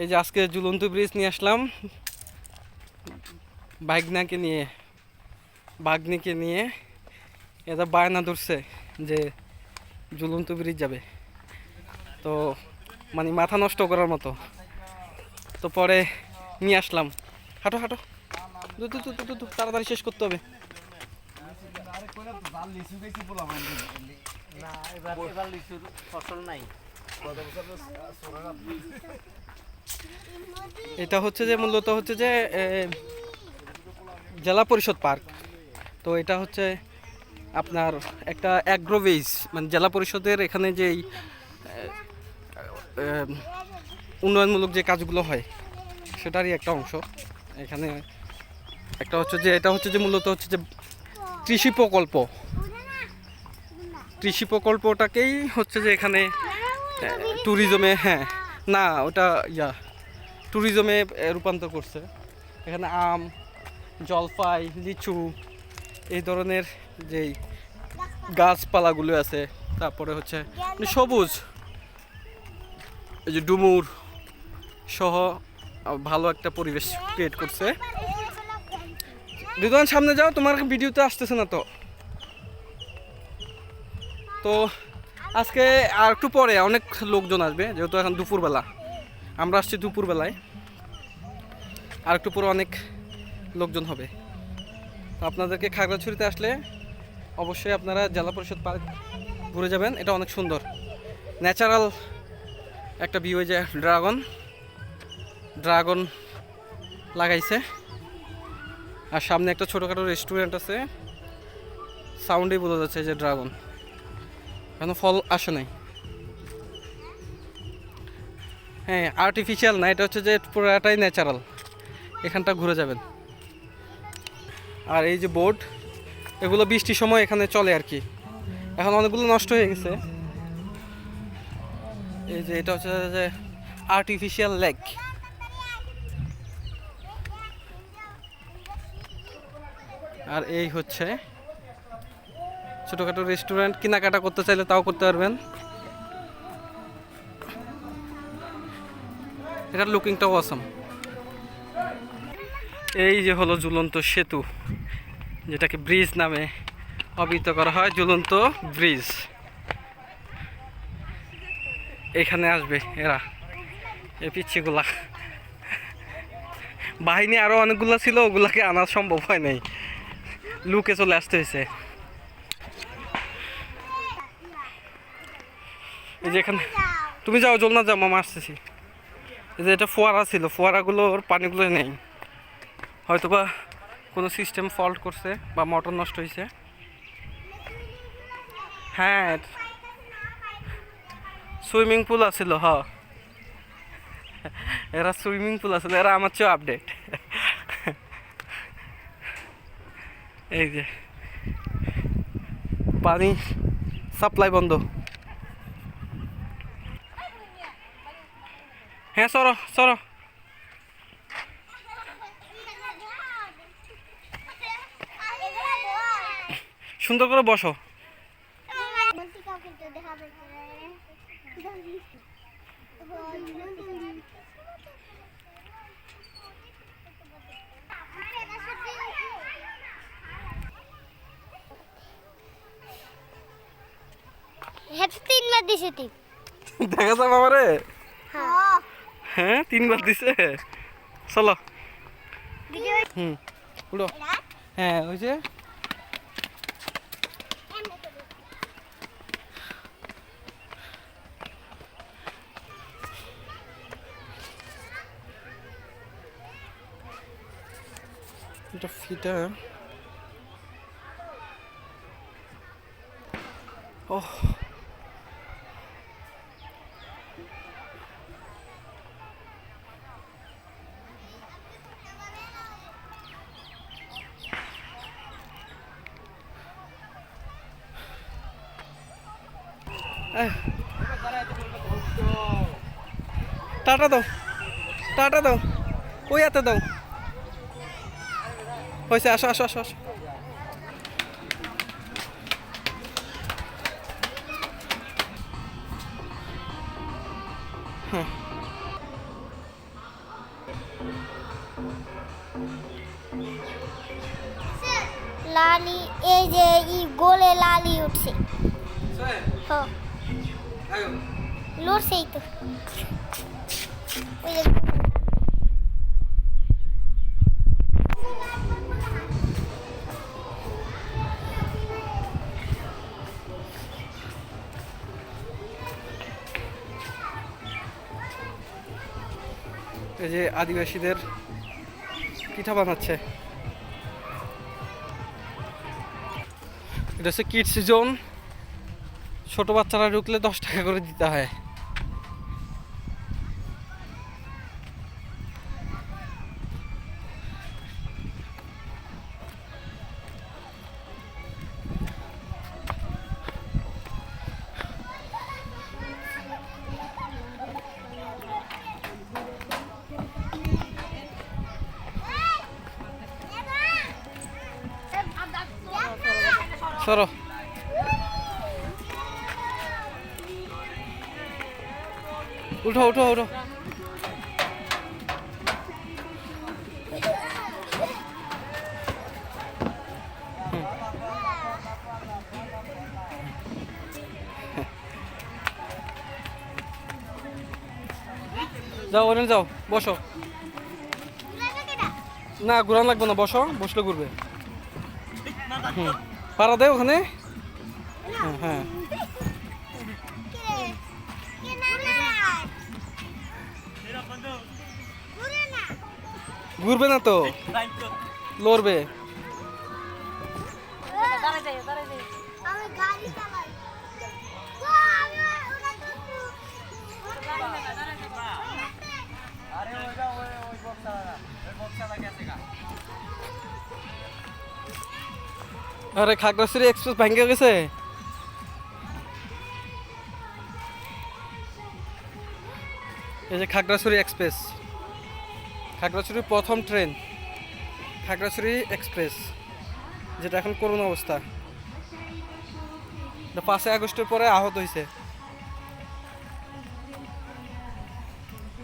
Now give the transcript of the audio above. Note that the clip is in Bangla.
এই যে আজকে ঝুলন্ত ব্রিজ নিয়ে আসলাম। বাইকনাকে নিয়ে বাগনিকে নিয়ে এটা বায়না ধরছে যে ঝুলন্ত ব্রিজ যাবে। তো মানে মাথা নষ্ট করার মতো। তো পরে নিয়ে আসলাম। হাঁটো হাঁটো। দু দু দু দু, দু, দু, তাড়াতাড়ি শেষ করতে হবে। ফসল নাই। এটা হচ্ছে যে মূলত হচ্ছে যে জেলা পরিষদ পার্ক। তো এটা হচ্ছে আপনার একটা অ্যাগ্রোভেজ মানে জেলা পরিষদের এখানে যেই উন্নয়নমূলক যে কাজগুলো হয়, সেটারই একটা অংশ। এখানে একটা হচ্ছে যে, এটা হচ্ছে যে মূলত হচ্ছে যে কৃষি প্রকল্প। কৃষি প্রকল্পটাকেই হচ্ছে যে এখানে ট্যুরিজমে হ্যাঁ না, ওটা ইয়া ট্যুরিজমে রূপান্তর করছে। এখানে আম, জলপাই, লিচু, এই ধরনের যেই গাছপালাগুলো আছে, তারপরে হচ্ছে মানে সবুজ, এই যে ডুমুর সহ ভালো একটা পরিবেশ ক্রিয়েট করছে। রিদওয়ান, সামনে যাও, তোমার ভিডিওতে আসতেছে না তো। তো আজকে আর একটু পরে অনেক লোকজন আসবে, যেহেতু এখন দুপুরবেলা। আমরা আসছি দুপুরবেলায়। আর একটু পরে অনেক লোকজন হবে। তো আপনাদেরকে খাগড়াছড়িতে আসলে অবশ্যই আপনারা জেলা পরিষদ পার্ক ঘুরে যাবেন। এটা অনেক সুন্দর। ন্যাচারাল একটা ভিউ যে ড্রাগন। ড্রাগন লাগাইছে। আর সামনে একটা ছোটোখাটো রেস্টুরেন্ট আছে। সাউন্ডেই বোঝা যাচ্ছে যে ড্রাগন। এখনও ফল আসে নাই। হ্যাঁ আর্টিফিশিয়াল না, এটা হচ্ছে যে পুরোটাই ন্যাচারাল এখানটা ঘুরে যাবেন। আর এই যে বোর্ড এগুলো বৃষ্টির সময় এখানে চলে আর কি। এখন অনেকগুলো নষ্ট হয়ে গেছে। এই যে এটা হচ্ছে যে আর্টিফিশিয়াল লেক আর এই হচ্ছে ছোটোখাটো রেস্টুরেন্ট কেনাকাটা করতে চাইলে তাও করতে পারবেন। এটার লুকিংটাও অসম এই যে হলো ঝুলন্ত সেতু, যেটাকে ব্রিজ নামে অভিহিত করা হয়, ঝুলন্ত ব্রিজ। এখানে আসবে এরা, এই পিচ্ছিগুলা। বাহিনী আরও অনেকগুলো ছিল, ওগুলাকে আনা সম্ভব হয় নাই। লুকে চলে আসতে হয়েছে। এই যে এখানে তুমি যাও জল না যাও, মামা, আসতেছি। যে এটা ফোয়ারা ছিল ফোয়ারাগুলোর পানিগুলো নেই। হয়তো বা কোনো সিস্টেম ফল্ট করছে বা মোটর নষ্ট হয়েছে। হ্যাঁ সুইমিং পুল আছিল, হ। এরা সুইমিং পুল আছিল, এরা আমার চেয়েও আপডেট এই যে, পানি সাপ্লাই বন্ধ। হ্যাঁ সরো সরো। সুন্দর করে বসো। দিছে দেখা যাবে আমারে হ্যাঁ। হ্যাঁ তিনবার দিছে? চলো। ভিডিও হুম উড়ো হ্যাঁ ওই যে। এটা ফিটা। ওহ। টাটা দাও। টাটা দাও। ওই হাতে দাও। হয়েছে আসো আসো আসো আসো। হ্যাঁ। লালি এই যে এই গোলে লালি উঠছে। হ্যাঁ। লড়ছেই তো এই যে আদিবাসীদের পিঠা বানাচ্ছে। এটা হচ্ছে কিড সিজন ছোট বাচ্চারা ঢুকলে দশ টাকা করে দিতে হয়। সরো। উঠো উঠো উঠো। যাও ওখানে যাও, বসো। না, ঘুরান লাগবে না, বসো, বসলে ঘুরবে। হুম, পাড়া দেয় ওখানে। হ্যাঁ হ্যাঁ। ঘুরবে না তো? লড়বে। আরে খাগড়াছড়ি এক্সপ্রেস ভাঙ্গে গেছে? এই যে খাগড়াছড়ি এক্সপ্রেস। খাগড়াছড়ির প্রথম ট্রেন খাগড়াছড়ি এক্সপ্রেস যেটা এখন করুণ অবস্থা। পাঁচই আগস্টের পরে আহত হয়েছে